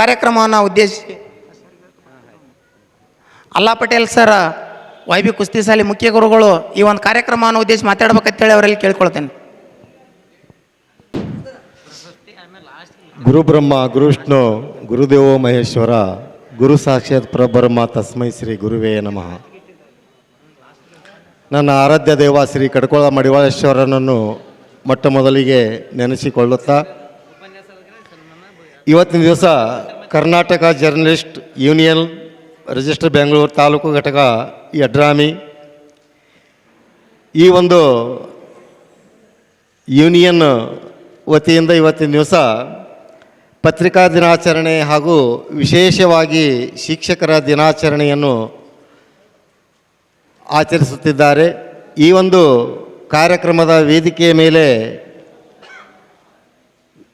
ಕಾರ್ಯಕ್ರಮವನ್ನು ಉದ್ದೇಶಿಸಿ. ಅಲ್ಲಾ ಪಟೇಲ್ ಸರ್, ವೈ ಬಿ ಕುಸ್ತಿ ಸಾಲಿ ಮುಖ್ಯ ಗುರುಗಳು ಈ ಒಂದು ಕಾರ್ಯಕ್ರಮವನ್ನು ಉದ್ದೇಶಿಸಿ ಮಾತಾಡ್ಬೇಕಂತೇಳಿ ಅವರಲ್ಲಿ ಕೇಳ್ಕೊಳ್ತೇನೆ. ಗುರುಬ್ರಹ್ಮ, ಗುರು ವಿಷ್ಣು, ಗುರುದೇವೋ ಮಹೇಶ್ವರ, ಗುರು ಸಾಕ್ಷಾತ್ ಪ್ರಬ್ರಹ್ಮ ತಸ್ಮೈ ಶ್ರೀ ಗುರುವೇ ನಮಃ. ನನ್ನ ಆರಾಧ್ಯ ದೇವ ಶ್ರೀ ಕಡ್ಕೋಳ ಮಡಿವಾಳೇಶ್ವರನನ್ನು ಮೊಟ್ಟ ಮೊದಲಿಗೆ ನೆನೆಸಿಕೊಳ್ಳುತ್ತಾ ಇವತ್ತಿನ ದಿವಸ Karnataka journalist union register Bengaluru taluk ಘಟಕ ಯಡ್ರಾಮಿ ಈ ಒಂದು ಯೂನಿಯನ್ ವತಿಯಿಂದ ಇವತ್ತಿನ ದಿವಸ ಪತ್ರಿಕಾ ದಿನಾಚರಣೆ ಹಾಗೂ ವಿಶೇಷವಾಗಿ ಶಿಕ್ಷಕರ ದಿನಾಚರಣೆಯನ್ನು ಆಚರಿಸುತ್ತಿದ್ದಾರೆ. ಈ ಒಂದು ಕಾರ್ಯಕ್ರಮದ ವೇದಿಕೆಯ ಮೇಲೆ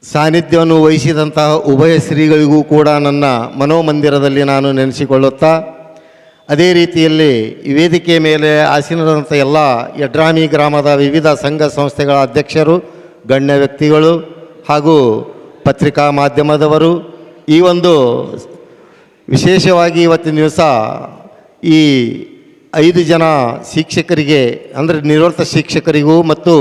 ಸಾನ್ನಿಧ್ಯವನ್ನು ವಹಿಸಿದಂತಹ ಉಭಯ ಶ್ರೀಗಳಿಗೂ ಕೂಡ ನನ್ನ ಮನೋಮಂದಿರದಲ್ಲಿ ನಾನು ನೆನೆಸಿಕೊಳ್ಳುತ್ತಾ, ಅದೇ ರೀತಿಯಲ್ಲಿ ವೇದಿಕೆ ಮೇಲೆ ಆಸೀನರಾದಂಥ ಎಲ್ಲ ಯಡ್ರಾಮಿ ಗ್ರಾಮದ ವಿವಿಧ ಸಂಘ ಸಂಸ್ಥೆಗಳ ಅಧ್ಯಕ್ಷರು, ಗಣ್ಯ ವ್ಯಕ್ತಿಗಳು ಹಾಗೂ ಪತ್ರಿಕಾ ಮಾಧ್ಯಮದವರು, ಈ ಒಂದು ವಿಶೇಷವಾಗಿ ಇವತ್ತಿನ ದಿವಸ ಈ ಐದು ಜನ ಶಿಕ್ಷಕರಿಗೆ, ಅಂದರೆ ನಿವೃತ್ತ ಶಿಕ್ಷಕರಿಗೂ ಮತ್ತು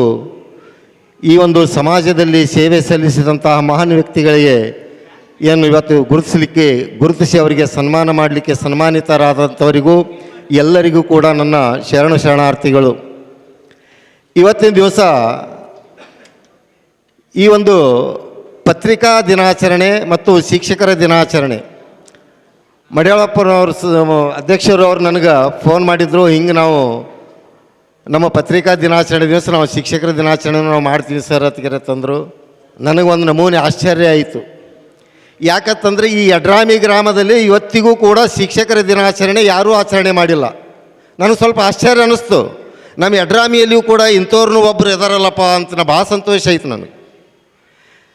ಈ ಒಂದು ಸಮಾಜದಲ್ಲಿ ಸೇವೆ ಸಲ್ಲಿಸಿದಂತಹ ಮಹಾನ್ ವ್ಯಕ್ತಿಗಳಿಗೆ ಏನು ಇವತ್ತು ಗುರುತಿಸಲಿಕ್ಕೆ, ಗುರುತಿಸಿ ಅವರಿಗೆ ಸನ್ಮಾನ ಮಾಡಲಿಕ್ಕೆ ಸನ್ಮಾನಿತರಾದಂಥವರಿಗೂ ಎಲ್ಲರಿಗೂ ಕೂಡ ನನ್ನ ಶರಣ ಶರಣಾರ್ಥಿಗಳು. ಇವತ್ತಿನ ದಿವಸ ಈ ಒಂದು ಪತ್ರಿಕಾ ದಿನಾಚರಣೆ ಮತ್ತು ಶಿಕ್ಷಕರ ದಿನಾಚರಣೆ. ಮಡಿಯಾಳಪ್ಪನವರು ಅಧ್ಯಕ್ಷರು ಅವರು ನನಗೆ ಫೋನ್ ಮಾಡಿದ್ರು, ಹಿಂಗೆ ನಾವು ನಮ್ಮ ಪತ್ರಿಕಾ ದಿನಾಚರಣೆ ದಿವಸ ನಾವು ಶಿಕ್ಷಕರ ದಿನಾಚರಣೆ ನಾವು ಮಾಡ್ತೀವಿ ಸರ್ ಅತ್ತಿಗೆರೆ ತಂದರು. ನನಗೊಂದು ನಮೂನೆ ಆಶ್ಚರ್ಯ ಆಯಿತು. ಯಾಕಂತಂದರೆ ಈ ಯಡ್ರಾಮಿ ಗ್ರಾಮದಲ್ಲಿ ಇವತ್ತಿಗೂ ಕೂಡ ಶಿಕ್ಷಕರ ದಿನಾಚರಣೆ ಯಾರೂ ಆಚರಣೆ ಮಾಡಿಲ್ಲ. ನನಗೆ ಸ್ವಲ್ಪ ಆಶ್ಚರ್ಯ ಅನ್ನಿಸ್ತು ನಮ್ಮ ಯಡ್ರಾಮಿಯಲ್ಲಿಯೂ ಕೂಡ ಇಂಥವ್ರನ್ನೂ ಒಬ್ಬರು ಇದಾರಲ್ಲಪ್ಪ ಅಂತ ನಾ ಭಾಳ ಸಂತೋಷ ಆಯಿತು ನನಗೆ.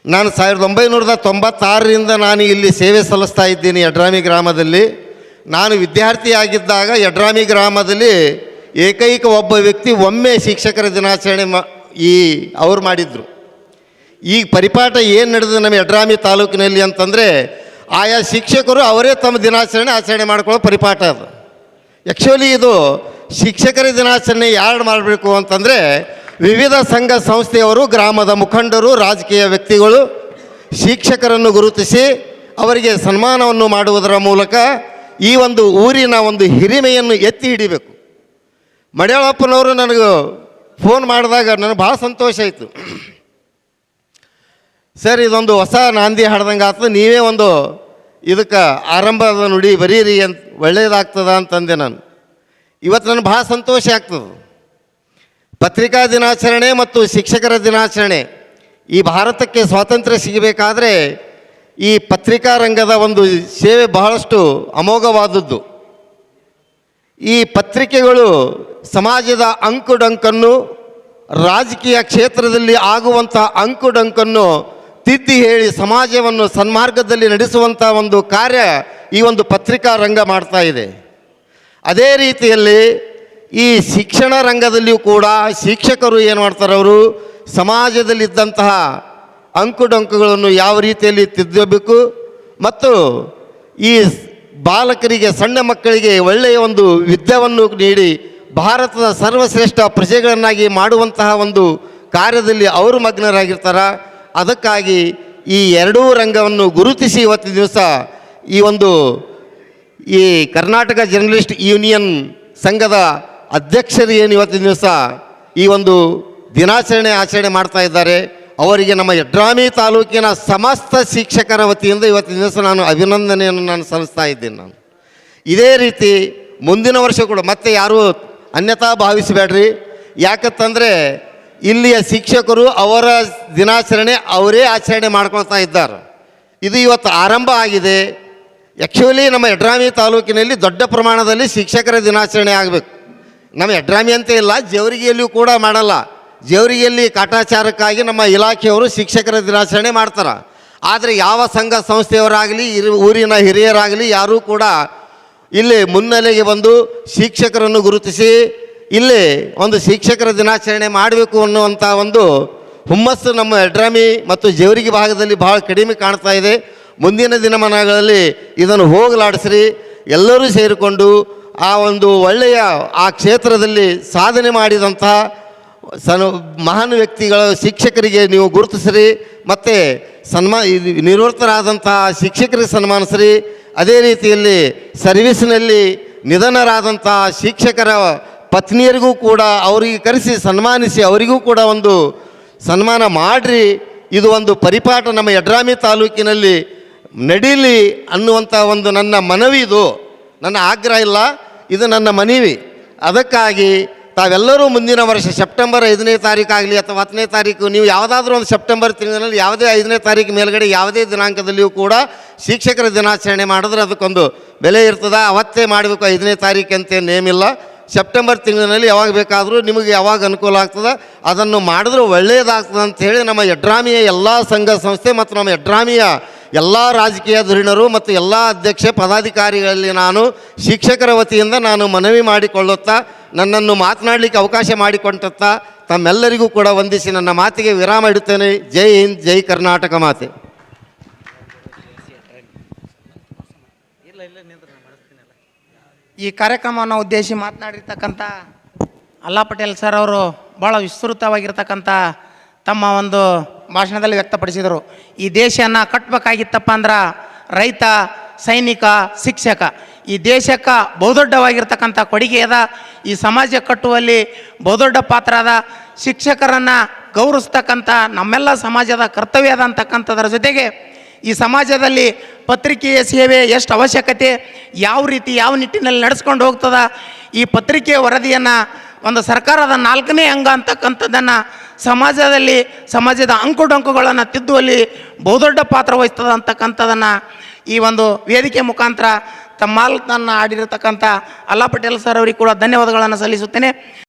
ನಾನು ಸಾವಿರದ ಒಂಬೈನೂರದ ತೊಂಬತ್ತಾರರಿಂದ ನಾನು ಇಲ್ಲಿ ಸೇವೆ ಸಲ್ಲಿಸ್ತಾ ಇದ್ದೀನಿ ಯಡ್ರಾಮಿ ಗ್ರಾಮದಲ್ಲಿ. ನಾನು ವಿದ್ಯಾರ್ಥಿಯಾಗಿದ್ದಾಗ ಯಡ್ರಾಮಿ ಗ್ರಾಮದಲ್ಲಿ ಏಕೈಕ ಒಬ್ಬ ವ್ಯಕ್ತಿ ಒಮ್ಮೆ ಶಿಕ್ಷಕರ ದಿನಾಚರಣೆ ಮಾ ಈ ಅವ್ರು ಮಾಡಿದರು. ಈ ಪರಿಪಾಠ ಏನು ನಡೆದಿದೆ ನಮ್ಮ ಯಡ್ರಾಮಿ ತಾಲೂಕಿನಲ್ಲಿ ಅಂತಂದರೆ ಆಯಾ ಶಿಕ್ಷಕರು ಅವರೇ ತಮ್ಮ ದಿನಾಚರಣೆ ಆಚರಣೆ ಮಾಡ್ಕೊಳ್ಳೋ ಪರಿಪಾಠ ಅದು. ಆ್ಯಕ್ಚುಲಿ ಇದು ಶಿಕ್ಷಕರ ದಿನಾಚರಣೆ ಯಾರು ಮಾಡಬೇಕು ಅಂತಂದರೆ ವಿವಿಧ ಸಂಘ ಸಂಸ್ಥೆಯವರು, ಗ್ರಾಮದ ಮುಖಂಡರು, ರಾಜಕೀಯ ವ್ಯಕ್ತಿಗಳು ಶಿಕ್ಷಕರನ್ನು ಗುರುತಿಸಿ ಅವರಿಗೆ ಸನ್ಮಾನವನ್ನು ಮಾಡುವುದರ ಮೂಲಕ ಈ ಒಂದು ಊರಿನ ಒಂದು ಹಿರಿಮೆಯನ್ನು ಎತ್ತಿ ಹಿಡಿಬೇಕು. ಮಡಿಯಾಳಪ್ಪನವರು ನನಗೆ ಫೋನ್ ಮಾಡಿದಾಗ ನನಗೆ ಭಾಳ ಸಂತೋಷ ಆಯಿತು. ಸರ್, ಇದೊಂದು ಹೊಸ ನಾಂದಿ ಹಾಡ್ದಂಗೆ ಆಗ್ತದೆ ನೀವೇ ಒಂದು ಇದಕ್ಕೆ ಆರಂಭದ ನುಡಿ ಬರೀರಿ ಅಂತ ಒಳ್ಳೆಯದಾಗ್ತದ ಅಂತಂದೆ ನಾನು. ಇವತ್ತು ನನಗೆ ಭಾಳ ಸಂತೋಷ ಆಗ್ತದೆ. ಪತ್ರಿಕಾ ದಿನಾಚರಣೆ ಮತ್ತು ಶಿಕ್ಷಕರ ದಿನಾಚರಣೆ, ಈ ಭಾರತಕ್ಕೆ ಸ್ವಾತಂತ್ರ್ಯ ಸಿಗಬೇಕಾದ್ರೆ ಈ ಪತ್ರಿಕಾ ರಂಗದ ಒಂದು ಸೇವೆ ಬಹಳಷ್ಟು ಅಮೋಘವಾದದ್ದು. ಈ ಪತ್ರಿಕೆಗಳು ಸಮಾಜದ ಅಂಕುಡಂಕನ್ನು, ರಾಜಕೀಯ ಕ್ಷೇತ್ರದಲ್ಲಿ ಆಗುವಂಥ ಅಂಕುಡಂಕನ್ನು ತಿದ್ದಿ ಹೇಳಿ ಸಮಾಜವನ್ನು ಸನ್ಮಾರ್ಗದಲ್ಲಿ ನಡೆಸುವಂಥ ಒಂದು ಕಾರ್ಯ ಈ ಒಂದು ಪತ್ರಿಕಾ ರಂಗ ಮಾಡ್ತಾ ಇದೆ. ಅದೇ ರೀತಿಯಲ್ಲಿ ಈ ಶಿಕ್ಷಣ ರಂಗದಲ್ಲಿಯೂ ಕೂಡ ಶಿಕ್ಷಕರು ಏನು ಮಾಡ್ತಾರೆ ಅವರು? ಸಮಾಜದಲ್ಲಿದ್ದಂತಹ ಅಂಕುಡೊಂಕುಗಳನ್ನು ಯಾವ ರೀತಿಯಲ್ಲಿ ತಿದ್ದಬೇಕು? ಮತ್ತು ಈ ಬಾಲಕರಿಗೆ, ಸಣ್ಣ ಮಕ್ಕಳಿಗೆ ಒಳ್ಳೆಯ ಒಂದು ವಿದ್ಯೆಯನ್ನು ನೀಡಿ ಭಾರತದ ಸರ್ವಶ್ರೇಷ್ಠ ಪ್ರಜೆಗಳನ್ನಾಗಿ ಮಾಡುವಂತಹ ಒಂದು ಕಾರ್ಯದಲ್ಲಿ ಅವರು ಮಗ್ನರಾಗಿರ್ತಾರೆ. ಅದಕ್ಕಾಗಿ ಈ ಎರಡೂ ರಂಗವನ್ನು ಗುರುತಿಸಿ ಇವತ್ತಿನ ದಿವಸ ಈ ಒಂದು ಈ ಕರ್ನಾಟಕ ಜರ್ನಲಿಸ್ಟ್ ಯೂನಿಯನ್ ಸಂಘದ ಅಧ್ಯಕ್ಷರು ಏನು ಇವತ್ತಿನ ದಿವಸ ಈ ಒಂದು ದಿನಾಚರಣೆ ಆಚರಣೆ ಮಾಡ್ತಾ ಇದ್ದಾರೆ. ಅವರಿಗೆ ನಮ್ಮ ಯಡ್ರಾಮಿ ತಾಲೂಕಿನ ಸಮಸ್ತ ಶಿಕ್ಷಕರ ವತಿಯಿಂದ ಇವತ್ತಿನ ದಿವಸ ನಾನು ಅಭಿನಂದನೆಯನ್ನು ನಾನು ಸಲ್ಲಿಸ್ತಾ ಇದ್ದೀನಿ ನಾನು. ಇದೇ ರೀತಿ ಮುಂದಿನ ವರ್ಷ ಕೂಡ ಮತ್ತೆ ಯಾರೂ ಅನ್ಯತಾ ಭಾವಿಸಬೇಡ್ರಿ. ಯಾಕಂತಂದರೆ ಇಲ್ಲಿಯ ಶಿಕ್ಷಕರು ಅವರ ದಿನಾಚರಣೆ ಅವರೇ ಆಚರಣೆ ಮಾಡ್ಕೊಳ್ತಾ ಇದ್ದಾರೆ. ಇದು ಇವತ್ತು ಆರಂಭ ಆಗಿದೆ. ಆ್ಯಕ್ಚುಲಿ ನಮ್ಮ ಯಡ್ರಾಮಿ ತಾಲೂಕಿನಲ್ಲಿ ದೊಡ್ಡ ಪ್ರಮಾಣದಲ್ಲಿ ಶಿಕ್ಷಕರ ದಿನಾಚರಣೆ ಆಗಬೇಕು. ನಮ್ಮ ಯಡ್ರಾಮಿ ಅಂತ ಇಲ್ಲ, ಜೇವರಿಗೆಯಲ್ಲಿಯೂ ಕೂಡ ಮಾಡಲ್ಲ. ಜೇವರಿಗೆಯಲ್ಲಿ ಕಾಟಾಚಾರಕ್ಕಾಗಿ ನಮ್ಮ ಇಲಾಖೆಯವರು ಶಿಕ್ಷಕರ ದಿನಾಚರಣೆ ಮಾಡ್ತಾರೆ. ಆದರೆ ಯಾವ ಸಂಘ ಸಂಸ್ಥೆಯವರಾಗಲಿ, ಇರು ಊರಿನ ಹಿರಿಯರಾಗಲಿ ಯಾರೂ ಕೂಡ ಇಲ್ಲಿ ಮುನ್ನೆಲೆಗೆ ಬಂದು ಶಿಕ್ಷಕರನ್ನು ಗುರುತಿಸಿ ಇಲ್ಲಿ ಒಂದು ಶಿಕ್ಷಕರ ದಿನಾಚರಣೆ ಮಾಡಬೇಕು ಅನ್ನುವಂಥ ಒಂದು ಹುಮ್ಮಸ್ಸು ನಮ್ಮ ಎಡ್ರಾಮಿ ಮತ್ತು ಜೇವರಿಗೆ ಭಾಗದಲ್ಲಿ ಭಾಳ ಕಡಿಮೆ ಕಾಣ್ತಾ ಇದೆ. ಮುಂದಿನ ದಿನಮಾನಗಳಲ್ಲಿ ಇದನ್ನು ಹೋಗಲಾಡಿಸ್ರಿ. ಎಲ್ಲರೂ ಸೇರಿಕೊಂಡು ಆ ಒಂದು ಒಳ್ಳೆಯ ಆ ಕ್ಷೇತ್ರದಲ್ಲಿ ಸಾಧನೆ ಮಾಡಿದಂಥ ಸನ್ ಮಹಾನ್ ವ್ಯಕ್ತಿಗಳ ಶಿಕ್ಷಕರಿಗೆ ನೀವು ಗುರುತಿಸ್ರಿ. ಮತ್ತು ಸನ್ಮಾ ನಿವೃತ್ತರಾದಂಥ ಶಿಕ್ಷಕರಿಗೆ ಸನ್ಮಾನಿಸ್ರಿ. ಅದೇ ರೀತಿಯಲ್ಲಿ ಸರ್ವಿಸ್ನಲ್ಲಿ ನಿಧನರಾದಂಥ ಶಿಕ್ಷಕರ ಪತ್ನಿಯರಿಗೂ ಕೂಡ ಅವರಿಗೆ ಕರೆಸಿ ಸನ್ಮಾನಿಸಿ ಅವರಿಗೂ ಕೂಡ ಒಂದು ಸನ್ಮಾನ ಮಾಡಿರಿ. ಇದು ಒಂದು ಪರಿಪಾಠ ನಮ್ಮ ಯಡ್ರಾಮಿ ತಾಲೂಕಿನಲ್ಲಿ ನಡೀಲಿ ಅನ್ನುವಂಥ ಒಂದು ನನ್ನ ಮನವಿ ಇದು ನನ್ನ ಆಗ್ರಹ ಇಲ್ಲ, ಇದು ನನ್ನ ಮನವಿ. ಅದಕ್ಕಾಗಿ ತಾವೆಲ್ಲರೂ ಮುಂದಿನ ವರ್ಷ ಸೆಪ್ಟೆಂಬರ್ ಐದನೇ ತಾರೀಕಾಗಲಿ ಅಥವಾ ಹತ್ತನೇ ತಾರೀಕು, ನೀವು ಯಾವುದಾದ್ರೂ ಒಂದು ಸೆಪ್ಟೆಂಬರ್ ತಿಂಗಳಲ್ಲಿ ಯಾವುದೇ ಐದನೇ ತಾರೀಕು ಮೇಲುಗಡೆ ಯಾವುದೇ ದಿನಾಂಕದಲ್ಲಿಯೂ ಕೂಡ ಶಿಕ್ಷಕರ ದಿನಾಚರಣೆ ಮಾಡಿದ್ರೆ ಅದಕ್ಕೊಂದು ಬೆಲೆ ಇರ್ತದೆ. ಅವತ್ತೇ ಮಾಡಬೇಕು ಐದನೇ ತಾರೀಕು ಅಂತ ನೇಮಿಲ್ಲ ಸೆಪ್ಟೆಂಬರ್ ತಿಂಗಳಿನಲ್ಲಿ ಯಾವಾಗ ಬೇಕಾದರೂ ನಿಮಗೆ ಯಾವಾಗ ಅನುಕೂಲ ಆಗ್ತದೆ, ಅದನ್ನು ಮಾಡಿದ್ರೆ ಒಳ್ಳೆಯದಾಗ್ತದೆ ಅಂತ ಹೇಳಿ ನಮ್ಮ ಯಡ್ರಾಮಿಯ ಎಲ್ಲ ಸಂಘ ಸಂಸ್ಥೆ ಮತ್ತು ನಮ್ಮ ಯಡ್ರಾಮಿಯ ಎಲ್ಲ ರಾಜಕೀಯ ಧುರೀಣರು ಮತ್ತು ಎಲ್ಲ ಅಧ್ಯಕ್ಷ, ಪದಾಧಿಕಾರಿಗಳಲ್ಲಿ ನಾನು ಶಿಕ್ಷಕರ ವತಿಯಿಂದ ನಾನು ಮನವಿ ಮಾಡಿಕೊಳ್ಳುತ್ತಾ, ನನ್ನನ್ನು ಮಾತನಾಡಲಿಕ್ಕೆ ಅವಕಾಶ ಮಾಡಿಕೊಟ್ಟತ್ತ, ತಮ್ಮೆಲ್ಲರಿಗೂ ಕೂಡ ವಂದಿಸಿ ನನ್ನ ಮಾತಿಗೆ ವಿರಾಮ ಇಡುತ್ತೇನೆ. ಜೈ ಹಿಂದ್, ಜೈ ಕರ್ನಾಟಕ ಮಾತೆ. ಈ ಕಾರ್ಯಕ್ರಮವನ್ನು ಉದ್ದೇಶಿ ಮಾತನಾಡಿರ್ತಕ್ಕಂಥ ಅಲ್ಲಾ ಪಟೇಲ್ ಸರ್ ಅವರು ಭಾಳ ವಿಸ್ತೃತವಾಗಿರ್ತಕ್ಕಂಥ ತಮ್ಮ ಒಂದು ಭಾಷಣದಲ್ಲಿ ವ್ಯಕ್ತಪಡಿಸಿದರು. ಈ ದೇಶನ ಕಟ್ಟಬೇಕಾಗಿತ್ತಪ್ಪ ಅಂದ್ರೆ ರೈತ, ಸೈನಿಕ, ಶಿಕ್ಷಕ. ಈ ದೇಶಕ್ಕೆ ಬಹುದೊಡ್ಡವಾಗಿರ್ತಕ್ಕಂಥ ಕೊಡುಗೆ ಅದ. ಈ ಸಮಾಜ ಕಟ್ಟುವಲ್ಲಿ ಬಹುದೊಡ್ಡ ಪಾತ್ರ ಅದ. ಶಿಕ್ಷಕರನ್ನು ಗೌರವಿಸ್ತಕ್ಕಂಥ ನಮ್ಮೆಲ್ಲ ಸಮಾಜದ ಕರ್ತವ್ಯ ಅದ ಅಂತಕ್ಕಂಥದ್ರ ಜೊತೆಗೆ ಈ ಸಮಾಜದಲ್ಲಿ ಪತ್ರಿಕೆಯ ಸೇವೆ ಎಷ್ಟು ಅವಶ್ಯಕತೆ, ಯಾವ ರೀತಿ ಯಾವ ನಿಟ್ಟಿನಲ್ಲಿ ನಡೆಸ್ಕೊಂಡು ಹೋಗ್ತದ, ಈ ಪತ್ರಿಕೆಯ ವರದಿಯನ್ನು ಒಂದು ಸರ್ಕಾರದ ನಾಲ್ಕನೇ ಅಂಗ ಅಂತಕ್ಕಂಥದ್ದನ್ನು ಸಮಾಜದಲ್ಲಿ, ಸಮಾಜದ ಅಂಕುಡೊಂಕುಗಳನ್ನು ತಿದ್ದುವಲ್ಲಿ ಬಹುದೊಡ್ಡ ಪಾತ್ರ ವಹಿಸ್ತದೆ ಅಂತಕ್ಕಂಥದ್ದನ್ನು ಈ ಒಂದು ವೇದಿಕೆ ಮುಖಾಂತರ ತಮ್ಮ ಮಾಲ್ತನ್ನು ಆಡಿರತಕ್ಕಂಥ ಅಲ್ಲಾ ಪಟೇಲ್ ಸರ್ ಅವರಿಗೆ ಕೂಡ ಧನ್ಯವಾದಗಳನ್ನು ಸಲ್ಲಿಸುತ್ತೇನೆ.